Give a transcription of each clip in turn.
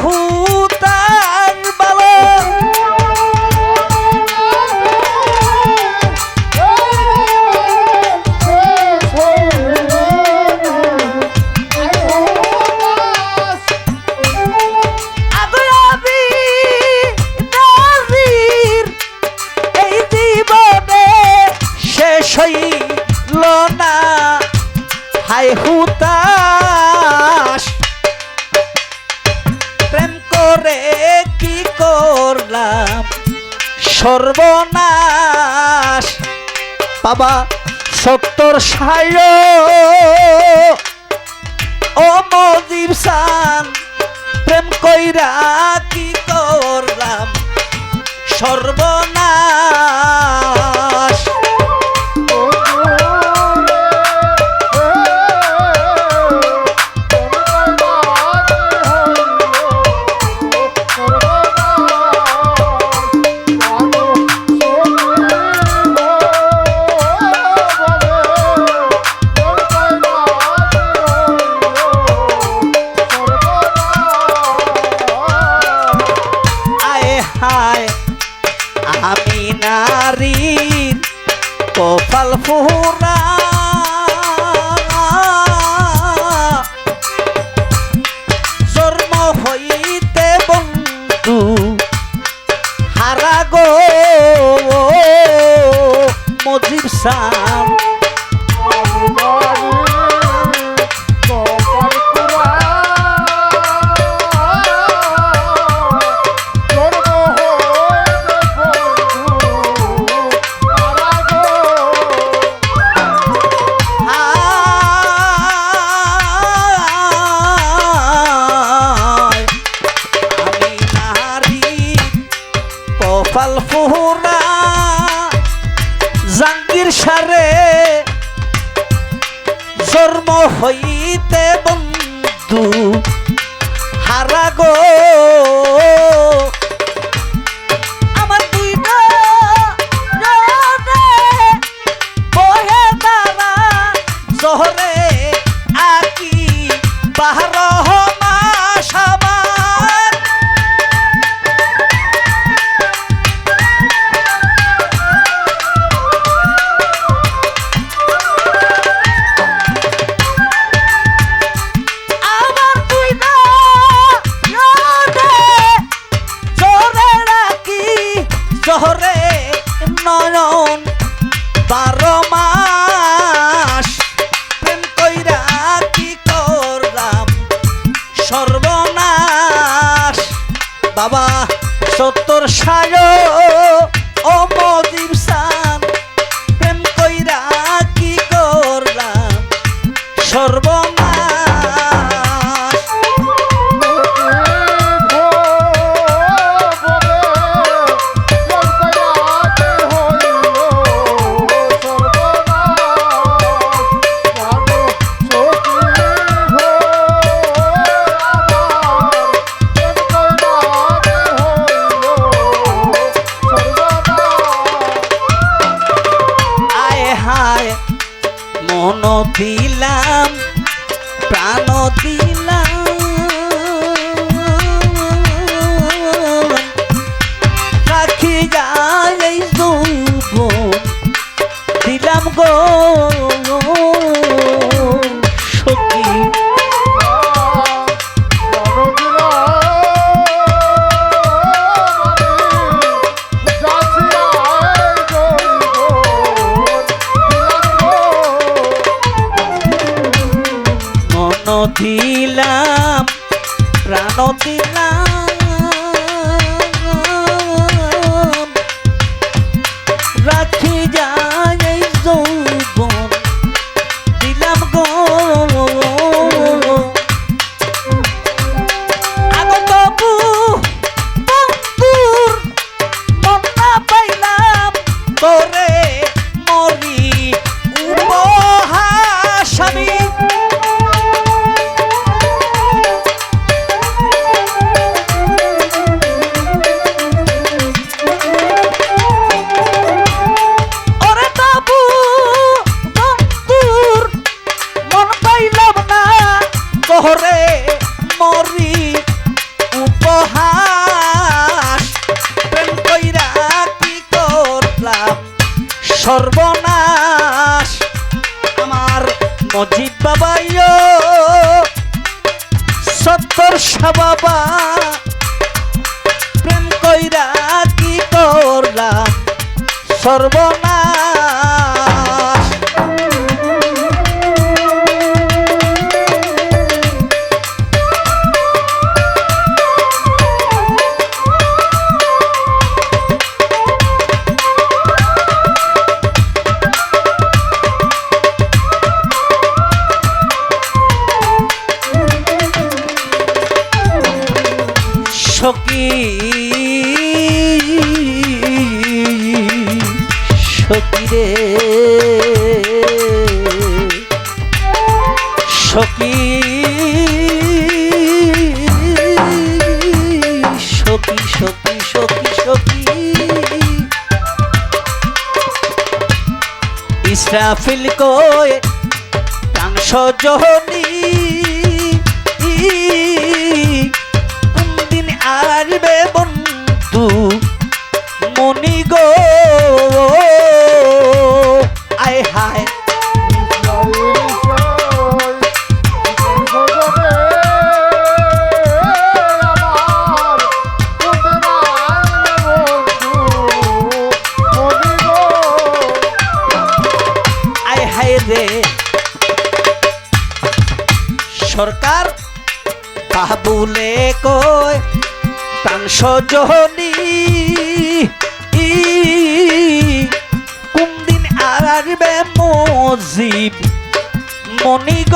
呼 সর্বনাশ। বাবা সত্তর সায় ও মজিব সান প্রেম কইরা কি করলাম? সর্বনাশ। হায় আমি নারীর কপাল ফুরা জন্ম হইতে বন্ধু হারা গো মজিব সাম। বারো মা দিলাম প্রাণ দিলাম। সর্বনাশ। আমার মজিদ বাবাই সত্তর বাবা। প্রেম কইরা কি করলা সর্বনাশ মাহফিল কয়ে কাংস জহনি দিন আসবে বন্ধু মনি গো? দেবে। সরকার কাবুলে কয় প্রাণ সজনী? কোনদিন আর আসবে মজিব মণিগ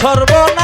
সর্বনা